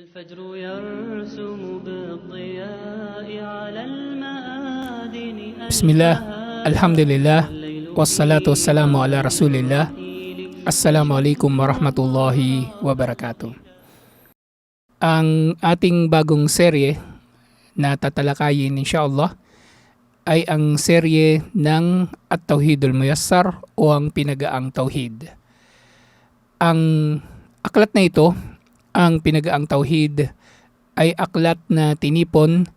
الفجر يرسم بالضياء على المآذن Bismillah, Alhamdulillah, wassalatu wassalamu ala Rasulillah. Assalamualaikum warahmatullahi wabarakatuh. Ang ating bagong serye na tatalakayin insyaAllah ay ang serye ng At-Tawhidul Muyassar o ang Pinagaang Tauhid. Ang aklat na ito, ang Pinagaang Tauhid, ay aklat na tinipon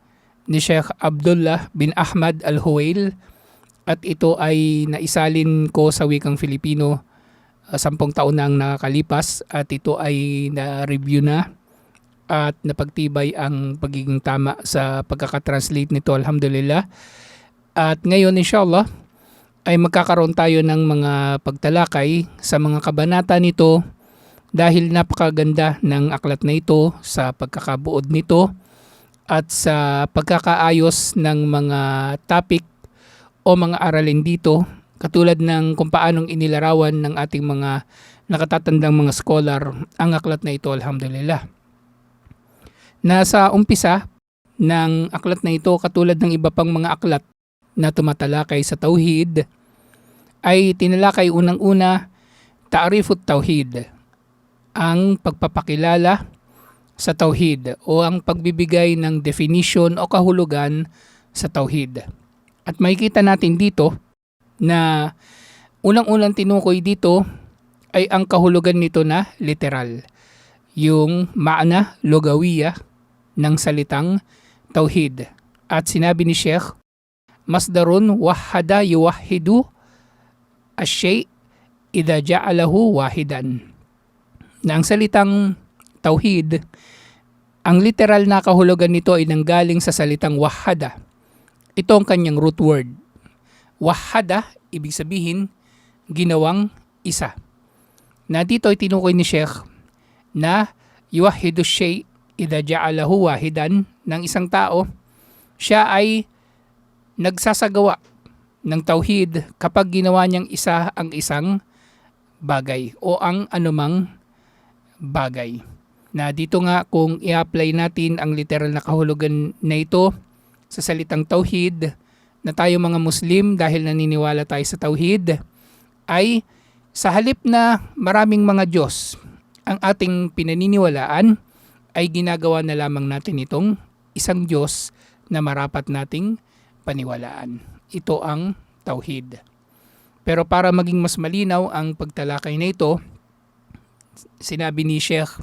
ni Sheikh Abdullah bin Ahmad Al-Huwail at ito ay naisalin ko sa wikang Filipino uh, sampung taon na ang nakakalipas at ito ay na-review na at napagtibay ang pagiging tama sa pagkakatranslate nito alhamdulillah. At ngayon inshallah ay magkakaroon tayo ng mga pagtalakay sa mga kabanata nito dahil napakaganda ng aklat na ito sa pagkakabuod nito at sa pagkakaayos ng mga topic o mga aralin dito katulad ng kung paanong inilarawan ng ating mga nakatatandang mga scholar ang aklat na ito alhamdulillah. Nasa umpisa ng aklat na ito katulad ng iba pang mga aklat na tumatalakay sa tauhid ay tinalakay unang-una ta'rifut tauhid ang pagpapakilala sa tauhid o ang pagbibigay ng definition o kahulugan sa tauhid. At makikita natin dito na unang-unang tinukoy dito ay ang kahulugan nito na literal. Yung maana, logawiya ng salitang tauhid. At sinabi ni Sheikh, Masdarun wahada yuwahidu ashay idha ja'alahu wahidan. Na ang salitang tauhid, ang literal na kahulugan nito ay nanggaling sa salitang wahada. Ito ang kanyang root word. Wahada, ibig sabihin, ginawang isa. Na dito ay tinukoy ni Sheikh na yuwahidu shay idha ja'alahu wahidan ng isang tao, siya ay nagsasagawa ng tauhid kapag ginawa niyang isa ang isang bagay o ang anumang bagay. Na dito nga kung i-apply natin ang literal na kahulugan na ito sa salitang tauhid na tayo mga Muslim dahil naniniwala tayo sa tauhid ay sa halip na maraming mga Diyos ang ating pinaniniwalaan ay ginagawa na lamang natin itong isang Diyos na marapat nating paniwalaan. Ito ang tauhid. Pero para maging mas malinaw ang pagtalakay na ito, sinabi ni Sheikh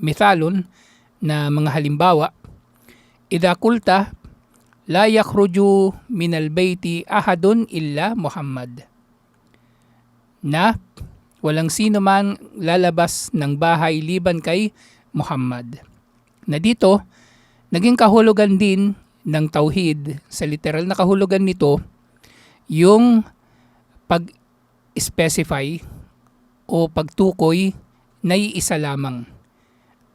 Mithalon na mga halimbawa, Ida kulta la yakhruju min al-bayti ahadun illa Muhammad. Na walang sino man lalabas ng bahay liban kay Muhammad. Na dito, naging kahulugan din ng tauhid sa literal na kahulugan nito yung pag-specify o pagtukoy na iisa lamang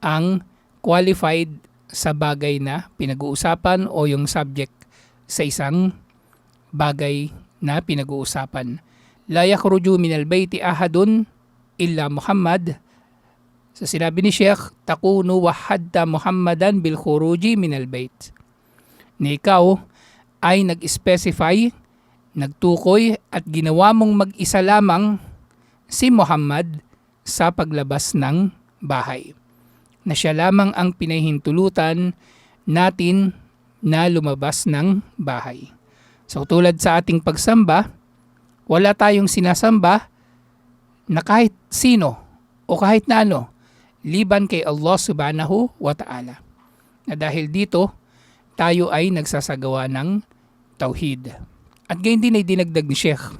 ang qualified sa bagay na pinag-uusapan o yung subject sa isang bagay na pinag-uusapan. La yakhruju min al-bayti ahadun illa Muhammad. Sa sinabi ni Sheikh, takunu wahadta Muhammadan bil khuruji min al-bayt. Na ikaw ay nag-specify, nagtukoy at ginawa mong mag-isa lamang si Muhammad sa paglabas ng bahay. Na siya lamang ang pinahintulutan natin na lumabas ng bahay. So tulad sa ating pagsamba, wala tayong sinasamba na kahit sino o kahit na ano, liban kay Allah subhanahu wa ta'ala. Na dahil dito, tayo ay nagsasagawa ng tauhid. At gayon din ay dinagdag ni Sheikh.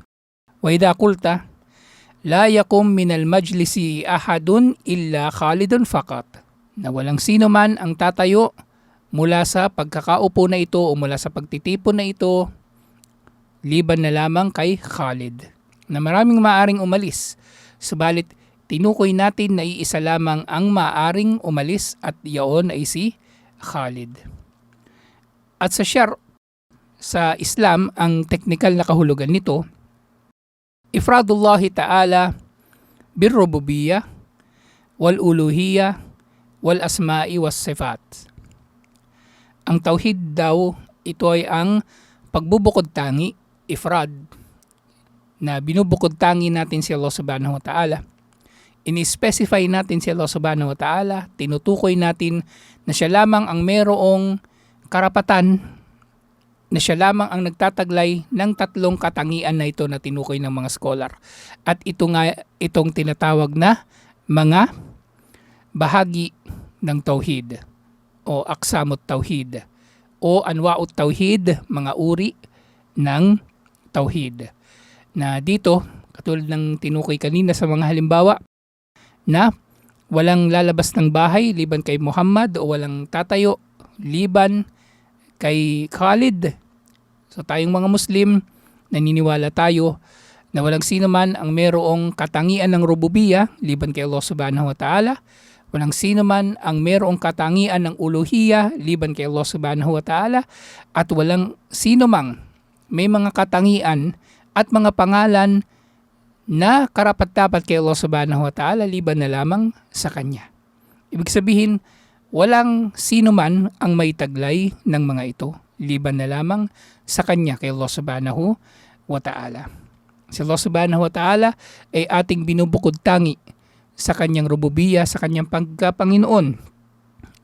Wa idha kulta, la yakum min al-majlisi ahadun illa khalidun faqat. Na walang sino man ang tatayo mula sa pagkakaupo na ito o mula sa pagtitipon na ito liban na lamang kay Khalid na maraming maaring umalis. Subalit tinukoy natin na iisa lamang ang maaring umalis at iyon ay si Khalid. At sa shar sa Islam ang technical na kahulugan nito ifradullah ta'ala birrububiyya wal uluhiyya wal asma'i was sifat. Ang tauhid daw, ito ay ang pagbubukod tangi, ifrad, na binubukod tangi natin si Allah subhanahu wa ta'ala. Ini-specify natin si Allah subhanahu wa ta'ala, tinutukoy natin na siya lamang ang merong karapatan na siya lamang ang nagtataglay ng tatlong katangian na ito na tinukoy ng mga scholar. At ito nga itong tinatawag na mga bahagi ng tauhid o aksamot tauhid o anwaut tauhid, mga uri ng tauhid. Na dito, katulad ng tinukoy kanina sa mga halimbawa, na walang lalabas ng bahay liban kay Muhammad o walang tatayo liban kay Khalid. So tayong mga Muslim, naniniwala tayo na walang sino man ang merong katangian ng rububiya liban kay Allah subhanahu wa ta'ala. Walang sino man ang merong katangian ng uluhiya liban kay Allah subhanahu wa ta'ala. At walang sino mang may mga katangian at mga pangalan na karapat dapat kay Allah subhanahu wa ta'ala liban na lamang sa Kanya. Ibig sabihin, walang sino man ang may taglay ng mga ito liban na lamang sa Kanya kay Allah subhanahu wa ta'ala. Si Allah subhanahu wa ta'ala ay ating binubukod tangi sa Kanyang rububiya, sa Kanyang pagkapanginoon.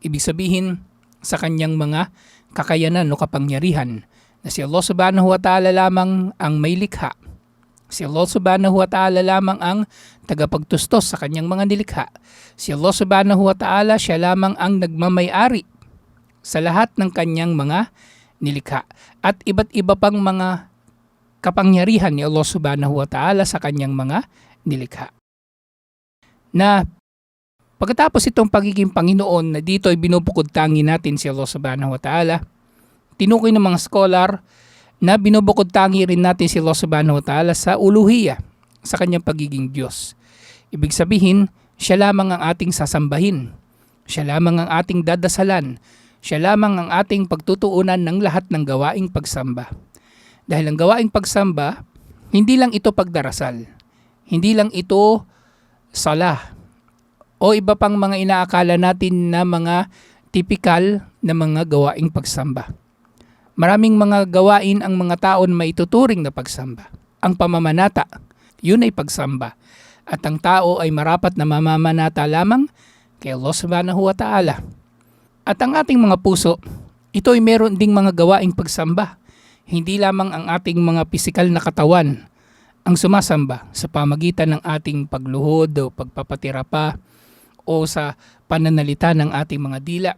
Ibig sabihin, sa Kanyang mga kakayanan o kapangyarihan na si Allah subhanahu wa ta'ala lamang ang may likha Si Allah subhanahu wa ta'ala lamang ang tagapagtustos sa kanyang mga nilikha. Si Allah subhanahu wa ta'ala siya lamang ang nagmamayari sa lahat ng kanyang mga nilikha. At iba't iba pang mga kapangyarihan ni Allah subhanahu wa ta'ala sa kanyang mga nilikha. Na pagkatapos itong pagiging Panginoon na dito ay binubukod tangi natin si Allah subhanahu wa ta'ala, tinukoy ng mga scholar na binubukod tangi rin natin si Allah subhanahu wa ta'ala sa uluhiya, sa kanyang pagiging Diyos. Ibig sabihin, siya lamang ang ating sasambahin. Siya lamang ang ating dadasalan. Siya lamang ang ating pagtutuunan ng lahat ng gawaing pagsamba. Dahil ang gawaing pagsamba, hindi lang ito pagdarasal. Hindi lang ito salah. O iba pang mga inaakala natin na mga typical na mga gawaing pagsamba. Maraming mga gawain ang mga taon may tuturing na pagsamba. Ang pamamanata, yun ay pagsamba. At ang tao ay marapat na mamamanata lamang kay Allah subhanahu wa ta'ala. At ang ating mga puso, ito ay meron ding mga gawaing pagsamba. Hindi lamang ang ating mga pisikal na katawan ang sumasamba sa pamagitan ng ating pagluhod o pagpapatira pa o sa pananalita ng ating mga dila.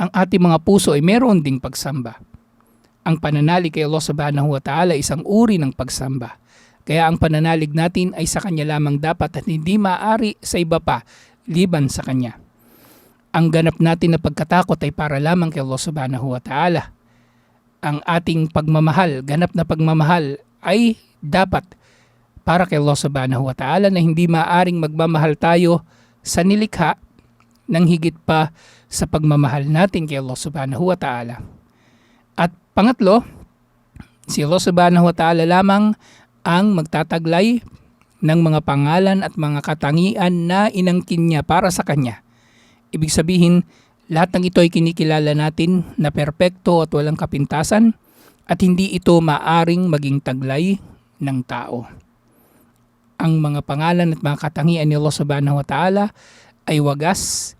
Ang ating mga puso ay meron ding pagsamba. Ang pananalig kay Allah subhanahu wa ta'ala isang uri ng pagsamba. Kaya ang pananalig natin ay sa Kanya lamang dapat at hindi maaari sa iba pa liban sa Kanya. Ang ganap natin na pagkatakot ay para lamang kay Allah subhanahu wa ta'ala. Ang ating pagmamahal, ganap na pagmamahal ay dapat para kay Allah subhanahu wa ta'ala na hindi maaring magmamahal tayo sa nilikha ng higit pa sa pagmamahal natin kay Allah subhanahu wa ta'ala. At pangatlo, si Allah subhanahu wa ta'ala lamang ang magtataglay ng mga pangalan at mga katangian na inangkin niya para sa kanya. Ibig sabihin, lahat ng ito ay kinikilala natin na perpekto at walang kapintasan at hindi ito maaring maging taglay ng tao. Ang mga pangalan at mga katangian ni Allah subhanahu wa ta'ala ay wagas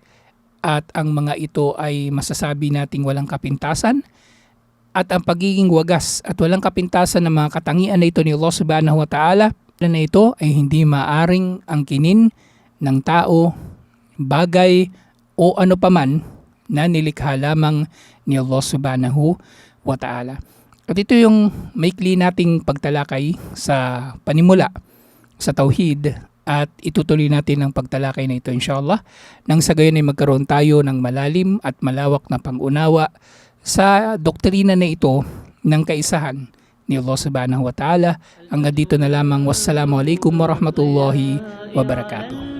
at ang mga ito ay masasabi nating walang kapintasan at ang pagiging wagas at walang kapintasan ng mga katangian na ito ni Allah subhanahu wa ta'ala na ito ay hindi maaring angkinin ng tao, bagay o ano paman na nilikha lamang ni Allah subhanahu wa ta'ala. At ito yung maikli nating pagtalakay sa panimula sa tauhid at itutuloy natin ang pagtalakay na ito inshallah nang sa gayon ay magkaroon tayo ng malalim at malawak na pangunawa sa doktrina na ito ng kaisahan ni Allah subhanahu wa ta'ala. Hanggang dito na lamang. Wassalamualaikum warahmatullahi wabarakatuh.